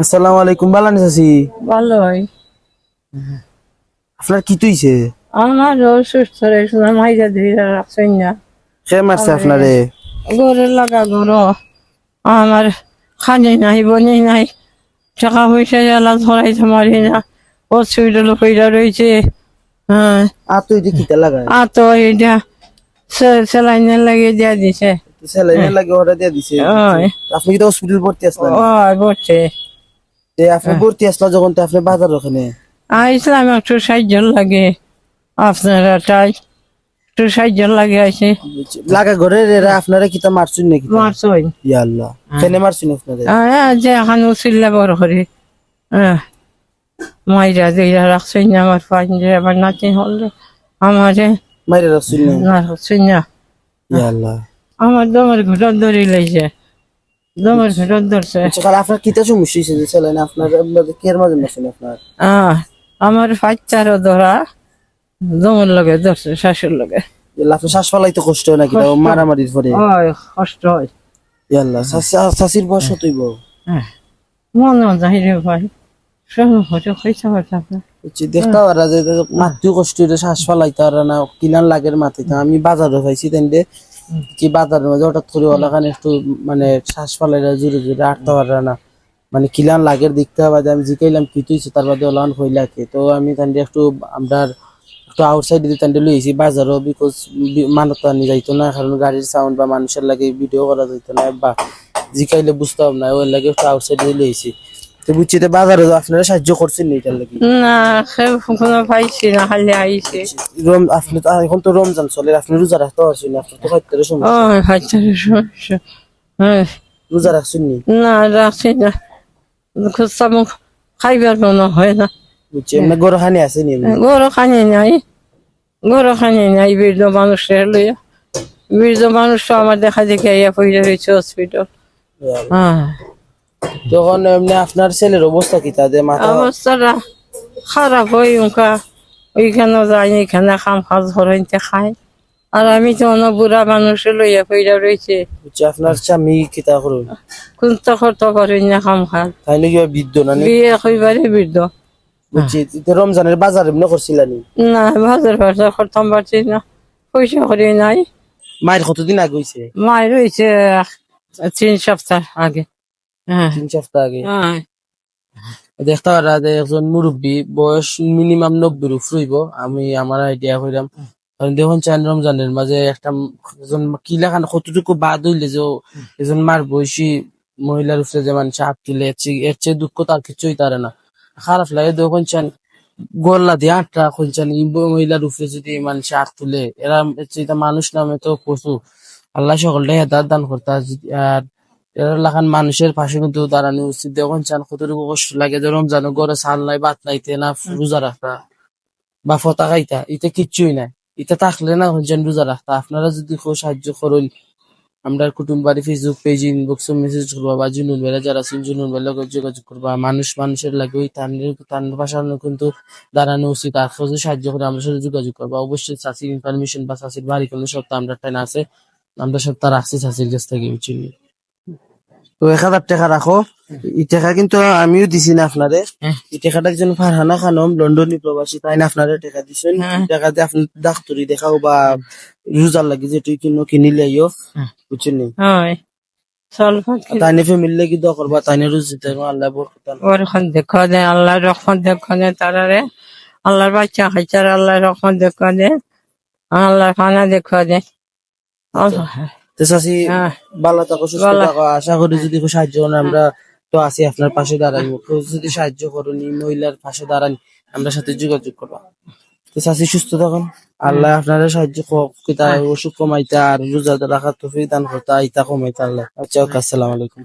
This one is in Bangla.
আসসালামু আলাইকুম বালানি চাচি? ভালোই। আপনার কি তুইছে? আমার অসুস্থ রয়েছিল মাইরা ধীরে রাখছেন না। সে মারছে আপনারে? গরু লাগা গরু। আমার খানি নাই বনি নাই। টাকা পয়সা জ্বালা ধরাইতে না। হসপিটাল কইরা রয়েছে হ্যাঁ। আ তুই দি কিতা লাগায় আর তো এটা স্যালাইনের লাগিয়ে দিয়া দিছে। স্যালাইনে লাগে ওরা দিয়ে দিছে। আপনি কি হসপিটাল ভর্তি আসলেন বলছে তে আপনি ভর্তি আসলা যখন তো আপনি বাজার ওখানে? আইসলাম লাগে। আপনারা তাই একটু লাগে লাগা ঘরে এরা আপনারা কিতা মারছুন নাকি? মারছই ইয়া আল্লাহ। কেনে মারছুন আপনারে? হ্যাঁ যে এখন উচিল্লা বড় করে। হ্যাঁ মাইরা দিয়া না আমার পাঞ্জে আবার নাতি হল আমারে মাইরে রাখছুন না? না রাখছেন না। ইয়া আল্লাহ। আমার দমের ঘুটন ধরে লাইছে আপনার কিতা সমস্যা হয়েছে যে আপনার কের মাঝে আপনার? আমার বাচ্চারও ধরা দমের লগে ধরছে শাশুর লগে। শ্বাস ফালাইতে কষ্ট হয় নাকি? কষ্ট। হয় বয়স হ্যাঁ মনে যাই রে ভাই। মাতৃ কষ্ট শ্বাস ফালাইতে না কিনার লাগের মাথায় আমি বাজারে পাইছি তেন্ডে কি বাজারের মাঝে হঠাৎ করে ওলাখানে একটু মানে শ্বাস ফালাইরা জোরে জোরে আটতে পারে না। মানে কিলান লাগের দেখতে হবে আমি জিকাইলাম কি তুইছে, তার বাদে ওলান হইলাকে তো আমি তান্ডে একটু আমরা একটু আউটসাইড দিতে তান্ডে লইছি বাজারও বিকজ মানত আনি যাইতো না, কারণ গাড়ির সাউন্ড বা মানুষের লাগে ভিডিও করা যাইতো না, বা জিকাইলে বুঝতাম না ওই লাগে একটু আউটসাইড দিয়ে লইছি তো বুঝছি বাজারে তো আপনারা সাহায্য করছেন না এটার লাগে। না কোনো পাইছি না খালি আইছে। রম আপনি তো এখন তো রমজান চলে আপনি রোজা রাখতে পারছেন না আপনার তো খাইতে ও সমস্যা সমস্যা। হ্যাঁ। রোজা রাখছেন নি? না রাখছি না। মুখ খাইবার মনে হয় না। বুঝছি এমনি গরু খানি আছে নি? গরু খানি নাই। গরু খানি নাই বৃদ্ধ মানুষের লইয়া। বৃদ্ধ মানুষ আমার দেখা দেখে ইয়া পড়ে রয়েছে হসপিটাল হ্যাঁ। তখন এমনি আপনার ছেলের অবস্থা কি? তাদের মাথা অবস্থাটা খারাপ হয় উনকা ওইখানে যাই এখানে খাম খাজ ধরাইতে খায়। আর আমি তো অন্য বুড়া মানুষের লইয়া পইরা রয়েছে আপনার স্বামী কিতা করুন কোনটা খরচ করি না খাম খাল তাই নাকি বৃদ্ধ না? বিয়ে কইবারে বৃদ্ধ। বুঝছি তো রমজানের বাজার এমনি করছিলানি না? বাজার বাজার করতাম পারছি না পয়সা করি নাই। মায়ের কতদিন আগে হয়েছে মায়ের রয়েছে তিন সপ্তাহ আগে। তিন সপ্তাহ আগে। হ্যাঁ। দেখতে পারা যে একজন মুরব্বী বয়স মিনিমাম নব্বই উপর হইব। আমি আমার আইডিয়া কইরাম দেখুন চান রমজানের মাঝে একটা একজন কিলা খান কতটুকু বাদ হইলে যে একজন মার বয়সী মহিলার উপরে যে মানুষ হাত তুলে এর চেয়ে- দুঃখ তার কিছুই তারে না। খারাপ লাগে দেখুন চান গল্লা দিয়ে আটটা খুলছেন মহিলার উপরে যদি মানুষ হাত তুলে এরা মানুষ নামে তো পশু আল্লাহ সকলটাই দান করতে আর লাখান মানুষের পাশে কিন্তু দাঁড়ানো উচিত। দেখুন, চান কতটুকু কষ্ট লাগে যে রমজান ঘরে সাল নাই, বাত নাইতে না, রোজা রাখতা বা ফতা খাইতা এটা কিচ্ছুই নাই। এটা থাকলে না হচ্ছেন রোজা রাখতা। আপনারা যদি সাহায্য করুন, আমরা কুটুম বাড়ি ফেসবুক পেজ ইনবক্স মেসেজ করবা বা জুনুন বেলা যারা আছেন, জুনুন বেলা যোগাযোগ করবা। মানুষ মানুষের লাগে ওই তানের পাশানো কিন্তু দাঁড়ানো উচিত। আর যদি সাহায্য করে, আমরা সাথে যোগাযোগ করবা। অবশ্যই চাষির ইনফরমেশন বা চাষির বাড়ি কোনো সব তো আমরা টাইম আছে। আমরা সব তার রাখছি চাষির কাছ থেকে তো এক হাজার টাকা রাখো। টাকা কিন্তু আমিও দিছি না আপনারে। হ্যাঁ। এই টাকাটা একজন ফারহানা খানম লন্ডনী প্রবাসী তাই না আপনারে টাকা দিছেন। হ্যাঁ। টাকা দিয়ে আপনি ডাক্তারি দেখাও বা রোজার লাগে যে তুই কিনো কিনিলে আইও হ্যাঁ। বুঝছেন নি? হয়। চল তাই নে ফ্যামিলি লাগি দোয়া করবা তাই নে রুজি দেবো আল্লাহ বরকত দান ওর এখন দেখা দে আল্লাহ রহমত দেখা দে তারারে আল্লাহর বাচ্চা খাইচার আল্লাহ রহমত দেখা দে। আল্লাহ খানা দেখা দে। আল্লাহ। তো ভালো থাকো সুস্থ থাকো। আশা করি যদি সাহায্য করেন আমরা তো আছি আপনার পাশে দাঁড়াইবো। যদি সাহায্য করুন মহিলার পাশে দাঁড়ান আমরা সাথে যোগাযোগ করবা। তো চাষি সুস্থ থাকুন। আল্লাহ আপনারা সাহায্য কিতা অসুখ কমাইতা আর রোজা রাখার তফিক দান করতে আইতা কমাইতা আল্লাহ। আচ্ছা আসসালাম আলাইকুম।